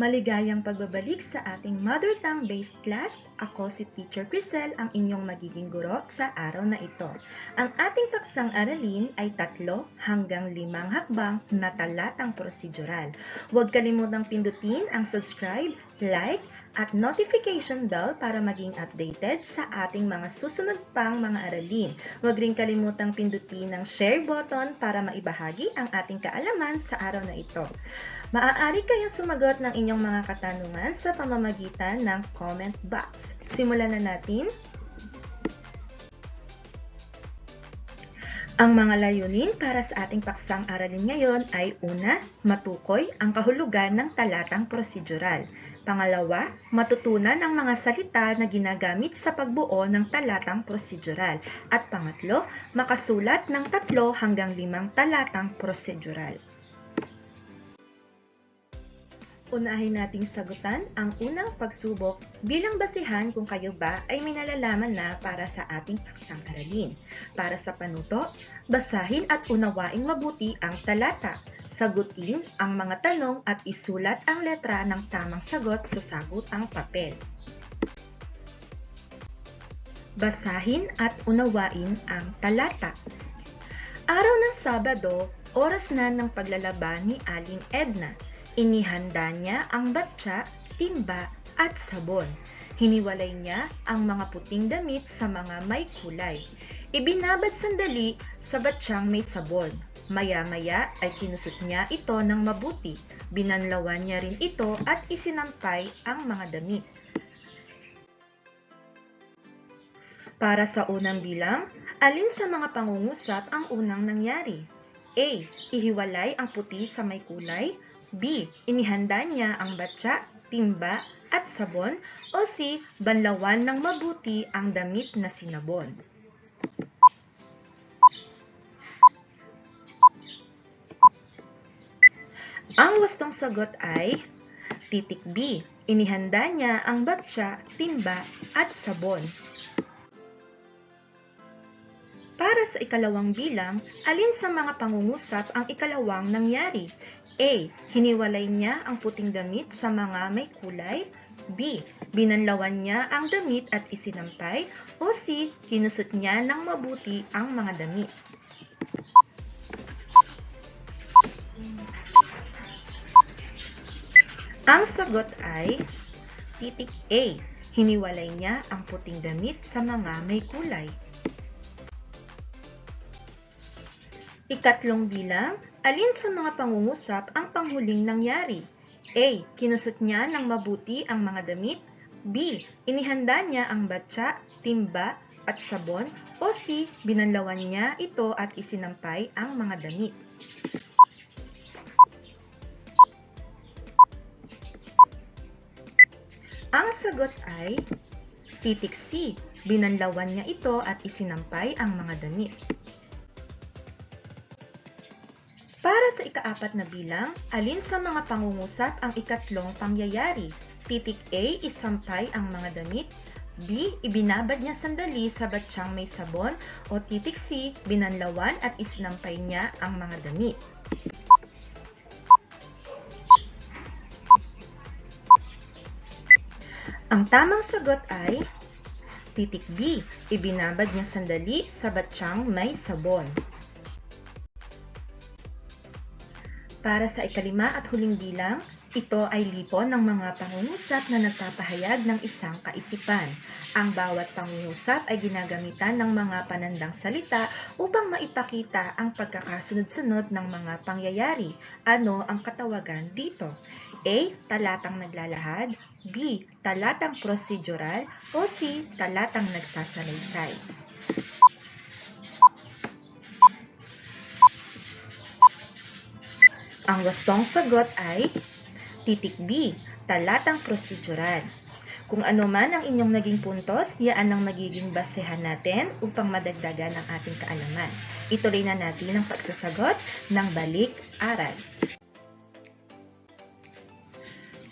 Maligayang pagbabalik sa ating mother tongue-based class. Ako si Teacher Crisel, ang inyong magiging guro sa araw na ito. Ang ating paksang aralin ay tatlo hanggang limang hakbang na talatang prosedural. Huwag kalimutang pindutin ang subscribe, like, at notification bell para maging updated sa ating mga susunod pang mga aralin. Huwag rin kalimutang pindutin ang share button para maibahagi ang ating kaalaman sa araw na ito. Maaari kayong sumagot ng inyong mga katanungan sa pamamagitan ng comment box. Simulan na natin. Ang mga layunin para sa ating paksang aralin ngayon ay una, matukoy ang kahulugan ng talatang prosedural. Pangalawa, matutunan ang mga salita na ginagamit sa pagbuo ng talatang prosedural. At pangatlo, makasulat ng tatlo hanggang limang talatang prosedural. Unahin nating sagutan ang unang pagsubok bilang basihan kung kayo ba ay may nalalaman na para sa ating paksang aralin. Para sa panuto, basahin at unawaing mabuti ang talata. Sagutin ang mga tanong at isulat ang letra ng tamang sagot sa sagutang papel. Basahin at unawain ang talata. Araw ng Sabado, oras na ng paglalaba ni Aling Edna. Inihanda niya ang batsa, timba at sabon. Hiniwalay niya ang mga puting damit sa mga may kulay. Ibinabad sandali sa batsyang may sabon. Maya-maya ay kinusot niya ito ng mabuti. Binanlawan niya rin ito at isinampay ang mga damit. Para sa unang bilang, alin sa mga pangungusap ang unang nangyari? A. Ihiwalay ang puti sa may kulay. B. Inihanda niya ang batsa, timba, at sabon. O C. Banlawan ng mabuti ang damit na sinabon. Ang wastong sagot ay titik B. Inihanda niya ang batsa, timba, at sabon. Para sa ikalawang bilang, alin sa mga pangungusap ang ikalawang nangyari? A. Hiniwalay niya ang puting damit sa mga may kulay. B. Binanlawan niya ang damit at isinampay. O C. Kinusot niya ng mabuti ang mga damit. Ang sagot ay titik A. Hiniwalay niya ang puting damit sa mga may kulay. Ikatlong bilang, alin sa mga pangungusap ang panghuling nangyari? A. Kinusot niya ng mabuti ang mga damit. B. Inihanda niya ang batsa, timba, at sabon. O C. Binanlawan niya ito at isinampay ang mga damit. Sagot ay titik C. Binanlawan niya ito at isinampay ang mga damit. Para sa ikaapat na bilang, alin sa mga pangungusap ang ikatlong pangyayari? Titik A, isampay ang mga damit. B, ibinabad niya sandali sa batsyang may sabon. O titik C, binanlawan at isinampay niya ang mga damit. Ang tamang sagot ay titik B, ibinabad niya sandali sa batsyang may sabon. Para sa ikalima at huling bilang, ito ay lipon ng mga pangungusap na nagpapahayag ng isang kaisipan. Ang bawat pangungusap ay ginagamitan ng mga panandang salita upang maipakita ang pagkakasunod-sunod ng mga pangyayari. Ano ang katawagan dito? A. Talatang naglalahad B. Talatang prosedural o C. Talatang nagsasalaysay. Ang wastong sagot ay titik B, talatang prosedural. Kung ano man ang inyong naging puntos, yaan ang magiging basehan natin upang madagdagan ang ating kaalaman. Ituloy na natin ang pagsasagot ng balik-aral.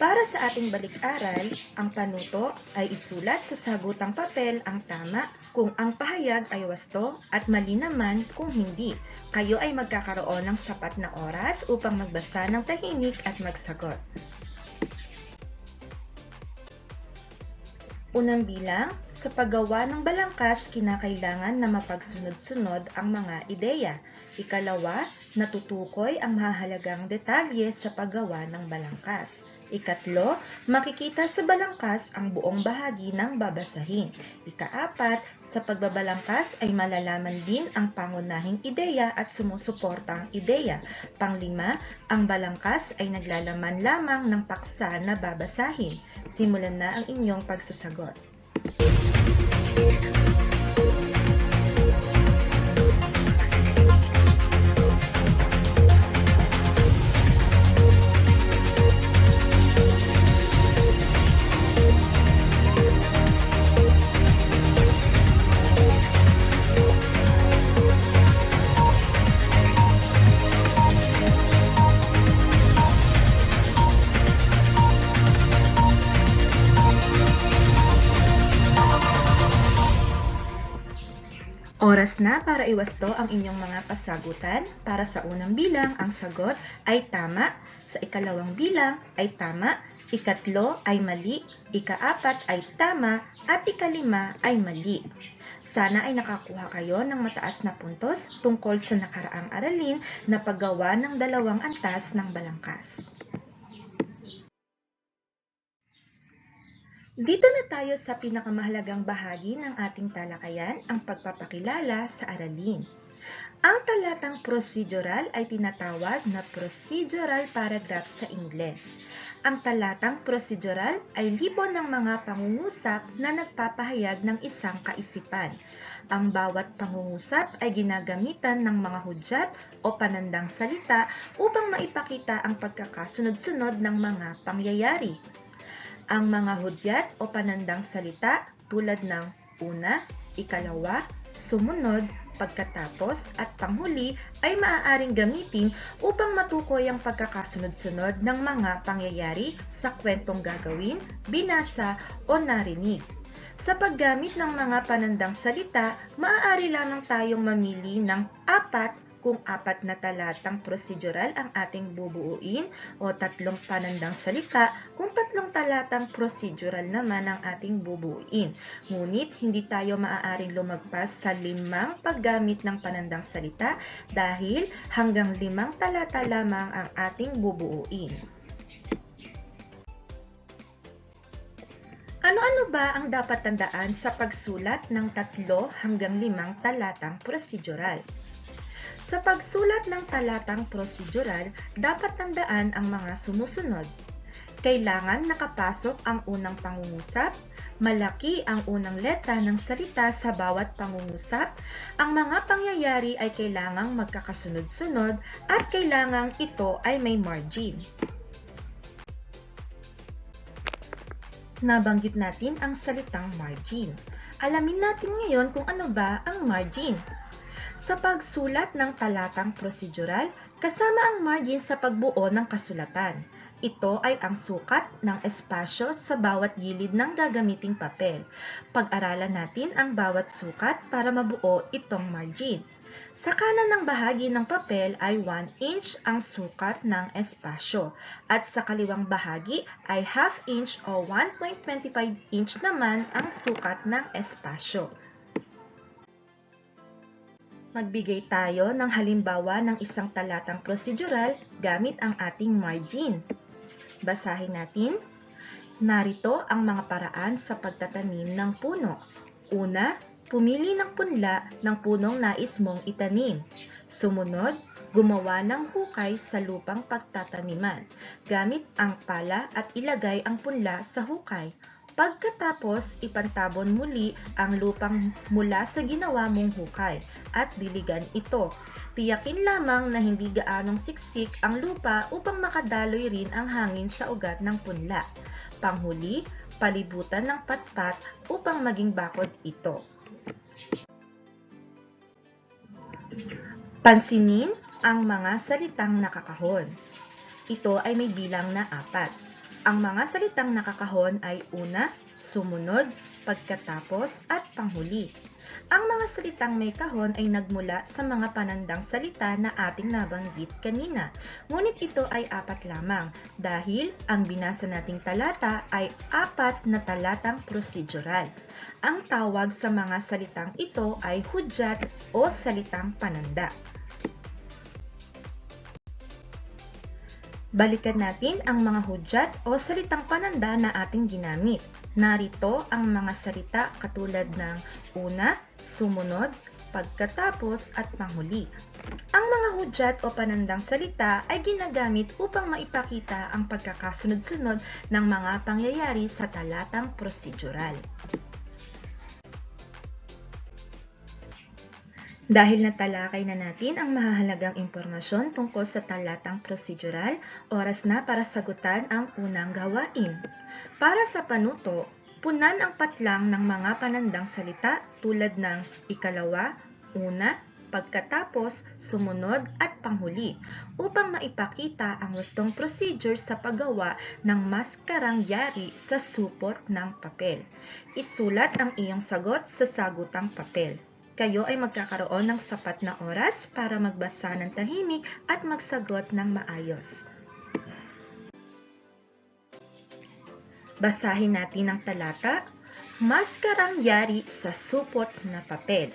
Para sa ating balik-aral, ang panuto ay isulat sa sagutang papel ang tama kung ang pahayag ay wasto at mali naman kung hindi. Kayo ay magkakaroon ng sapat na oras upang magbasa ng tahimik at magsagot. Unang bilang, sa paggawa ng balangkas, kinakailangan na mapagsunod-sunod ang mga ideya. Ikalawa, natutukoy ang mahalagang detalye sa paggawa ng balangkas. Ikatlo, makikita sa balangkas ang buong bahagi ng babasahin. Ikaapat, sa pagbabalangkas ay malalaman din ang pangunahing ideya at sumusuportang ideya. Panglima, ang balangkas ay naglalaman lamang ng paksa na babasahin. Simulan na ang inyong pagsasagot. Na para iwasto ang inyong mga kasagutan. Para sa unang bilang, ang sagot ay tama. Sa ikalawang bilang ay tama. Ikatlo ay mali. Ikaapat ay tama. At ikalima ay mali. Sana ay nakakuha kayo ng mataas na puntos tungkol sa nakaraang aralin na paggawa ng dalawang antas ng balangkas. Dito na tayo sa pinakamahalagang bahagi ng ating talakayan, ang pagpapakilala sa aralin. Ang talatang procedural ay tinatawag na procedural paragraph sa Ingles. Ang talatang procedural ay libon ng mga pangungusap na nagpapahayag ng isang kaisipan. Ang bawat pangungusap ay ginagamitan ng mga hudyat o panandang salita upang maipakita ang pagkakasunod-sunod ng mga pangyayari. Ang mga hudyat o panandang salita tulad ng una, ikalawa, sumunod, pagkatapos at panghuli ay maaaring gamitin upang matukoy ang pagkakasunod-sunod ng mga pangyayari sa kwentong gagawin, binasa o narinig. Sa paggamit ng mga panandang salita, maaari lamang tayong mamili ng apat kung apat na talatang prosedural ang ating bubuuin o tatlong panandang salita kung tatlong talatang procedural naman ang ating bubuuin. Ngunit hindi tayo maaaring lumagpas sa limang paggamit ng panandang salita dahil hanggang limang talata lamang ang ating bubuuin. Ano-ano ba ang dapat tandaan sa pagsulat ng tatlo hanggang limang talatang prosedural? Sa pagsulat ng talatang prosedural, dapat tandaan ang mga sumusunod. Kailangan nakapasok ang unang pangungusap, malaki ang unang letra ng salita sa bawat pangungusap, ang mga pangyayari ay kailangang magkakasunod-sunod at kailangang ito ay may margin. Nabanggit natin ang salitang margin. Alamin natin ngayon kung ano ba ang margin. Sa pagsulat ng talatang prosedural, kasama ang margin sa pagbuo ng kasulatan. Ito ay ang sukat ng espasyo sa bawat gilid ng gagamiting papel. Pag-aralan natin ang bawat sukat para mabuo itong margin. Sa kanan ng bahagi ng papel ay 1 inch ang sukat ng espasyo at sa kaliwang bahagi ay half inch o 1.25 inch naman ang sukat ng espasyo. Magbigay tayo ng halimbawa ng isang talatang prosedural gamit ang ating margin. Basahin natin. Narito ang mga paraan sa pagtatanim ng puno. Una, pumili ng punla ng punong nais mong itanim. Sumunod, gumawa ng hukay sa lupang pagtataniman. Gamit ang pala at ilagay ang punla sa hukay. Pagkatapos, ipantabon muli ang lupang mula sa ginawa mong hukay at diligan ito. Tiyakin lamang na hindi gaanong siksik ang lupa upang makadaloy rin ang hangin sa ugat ng punla. Panghuli, palibutan ng patpat upang maging bakod ito. Pansinin ang mga salitang nakakahon. Ito ay may bilang na apat. Ang mga salitang nakakahon ay una, sumunod, pagkatapos at panghuli. Ang mga salitang may kahon ay nagmula sa mga panandang salita na ating nabanggit kanina. Ngunit ito ay apat lamang dahil ang binasa nating talata ay apat na talatang procedural. Ang tawag sa mga salitang ito ay hudyat o salitang pananda. Balikan natin ang mga hudyat o salitang pananda na ating ginamit. Narito ang mga salita katulad ng una, sumunod, pagkatapos at panghuli. Ang mga hudyat o panandang salita ay ginagamit upang maipakita ang pagkakasunod-sunod ng mga pangyayari sa talatang prosedural. Dahil natalakay na natin ang mahahalagang impormasyon tungkol sa talatang prosedural, oras na para sagutan ang unang gawain. Para sa panuto, punan ang patlang ng mga panandang salita tulad ng ikalawa, una, pagkatapos, sumunod at panghuli upang maipakita ang gustong procedure sa paggawa ng maskarang yari sa supot ng papel. Isulat ang iyong sagot sa sagutang papel kayo ay magkakaroon ng sapat na oras para magbasa ng tahimik at magsagot ng maayos. Basahin natin ang talata, Maskarang yari sa supot na papel.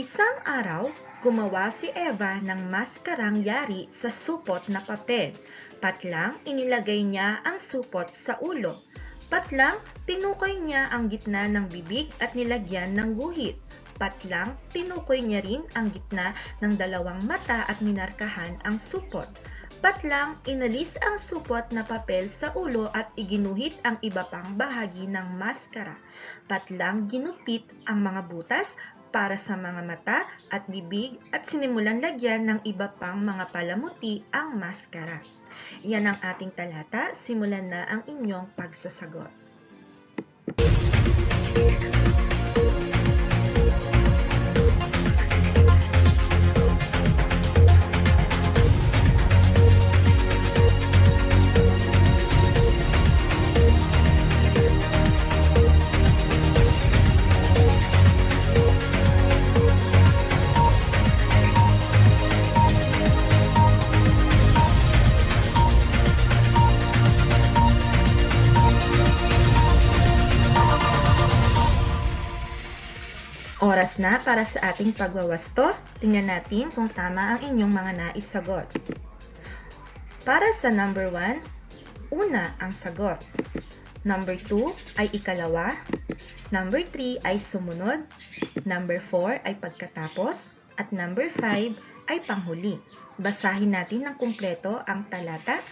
Isang araw, gumawa si Eva ng maskarang yari sa supot na papel. Patlang inilagay niya ang supot sa ulo. Patlang tinukoy niya ang gitna ng bibig at nilagyan ng guhit patlang, tinukoy niya rin ang gitna ng dalawang mata at minarkahan ang supot. Patlang, inalis ang supot na papel sa ulo at iginuhit ang iba pang bahagi ng maskara. Patlang, ginupit ang mga butas para sa mga mata at bibig at sinimulan lagyan ng iba pang mga palamuti ang maskara. Yan ang ating talata. Simulan na ang inyong pagsasagot. Oras na para sa ating pagwawasto. Tingnan natin kung tama ang inyong mga nais sagot. Para sa number 1, una ang sagot. Number 2 ay ikalawa. Number 3 ay sumunod. Number 4 ay pagkatapos. At number 5 ay panghuli. Basahin natin ng kumpleto ang talata.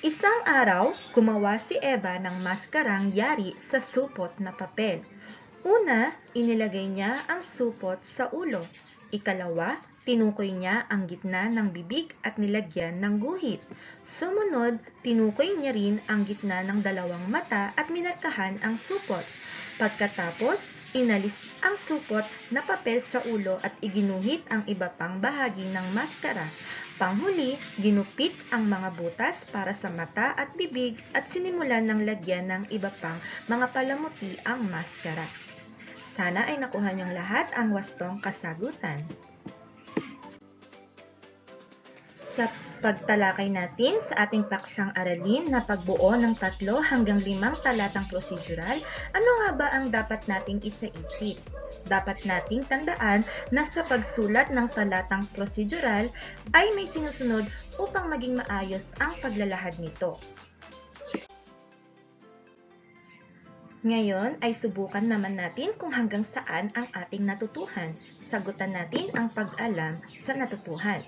Isang araw, gumawa si Eva ng maskarang yari sa supot na papel. Una, inilagay niya ang supot sa ulo. Ikalawa, tinukoy niya ang gitna ng bibig at nilagyan ng guhit. Sumunod, tinukoy niya rin ang gitna ng dalawang mata at minarkahan ang supot. Pagkatapos, inalis ang supot na papel sa ulo at iginuhit ang iba pang bahagi ng maskara. Panghuli, ginupit ang mga butas para sa mata at bibig at sinimulan ng lagyan ng iba pang mga palamuti ang maskara. Sana ay nakuha niyong lahat ang wastong kasagutan. Sa pagtalakay natin sa ating paksang aralin na pagbuo ng tatlo hanggang limang talatang prosedural, ano nga ba ang dapat nating isaisip? Dapat nating tandaan na sa pagsulat ng talatang prosedural ay may sinusunod upang maging maayos ang paglalahad nito. Ngayon ay subukan naman natin kung hanggang saan ang ating natutuhan. Sagutan natin ang pag-alam sa natutuhan.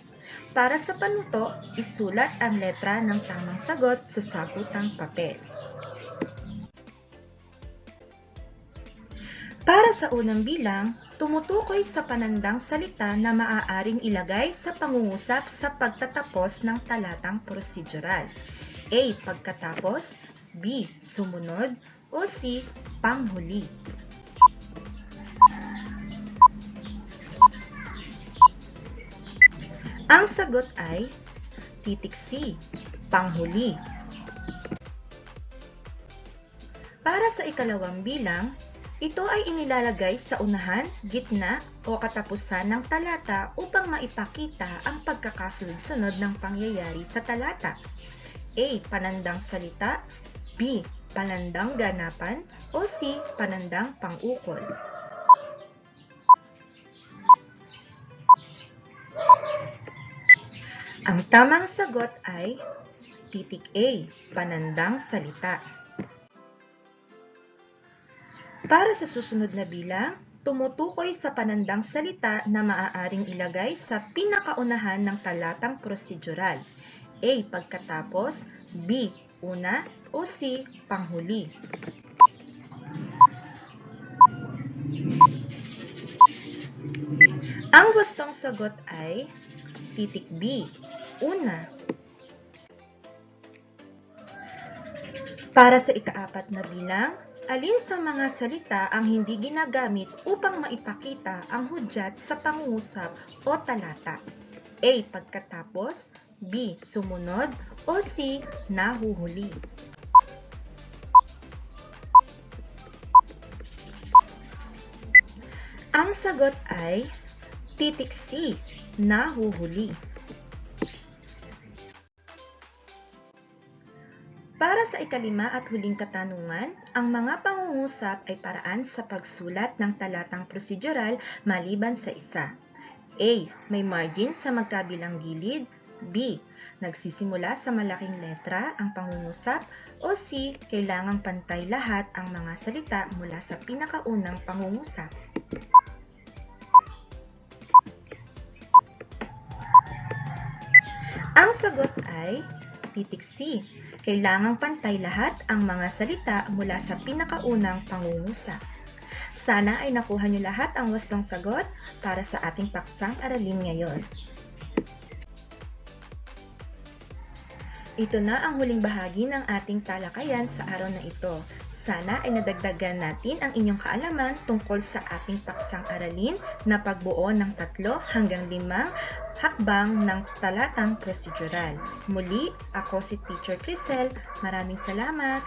Para sa panuto, isulat ang letra ng tamang sagot sa sagutang papel. Para sa unang bilang, tumutukoy sa panandang salita na maaaring ilagay sa pangungusap sa pagtatapos ng talatang prosedural. A. Pagkatapos B. Sumunod o C. Panghuli. Ang sagot ay titik C. Panghuli. Para sa ikalawang bilang, Ito ay inilalagay sa unahan, gitna o katapusan ng talata upang maipakita ang pagkakasunod-sunod ng pangyayari sa talata. A. Panandang salita B. Panandang ganapan o C. Panandang pangukol. Ang tamang sagot ay titik A. Panandang salita. Para sa susunod na bilang, tumutukoy sa panandang salita na maaaring ilagay sa pinakaunahan ng talatang prosedural. A. Pagkatapos B. Una o C. Panghuli. Ang wastong sagot ay titik B. Una. Para sa ikaapat na bilang, alin sa mga salita ang hindi ginagamit upang maipakita ang hudyat sa pangungusap o talata? A. Pagkatapos B. Sumunod o C. Nahuhuli. Ang sagot ay titik C. Nahuhuli. Para sa ikalima at huling katanungan, ang mga pangungusap ay paraan sa pagsulat ng talatang prosedural maliban sa isa. A. May margin sa magkabilang gilid. B. Nagsisimula sa malaking letra ang pangungusap. O C. Kailangang pantay lahat ang mga salita mula sa pinakaunang pangungusap. Ang sagot ay titik C. Kailangang pantay lahat ang mga salita mula sa pinakaunang pangungusap. Sana ay nakuha niyo lahat ang wastong sagot para sa ating paksang aralin ngayon. Ito na ang huling bahagi ng ating talakayan sa araw na ito. Sana ay nadagdagan natin ang inyong kaalaman tungkol sa ating paksang aralin na pagbuo ng tatlo hanggang limang hakbang ng talatang prosedural. Muli, ako si Teacher Crisel. Maraming salamat!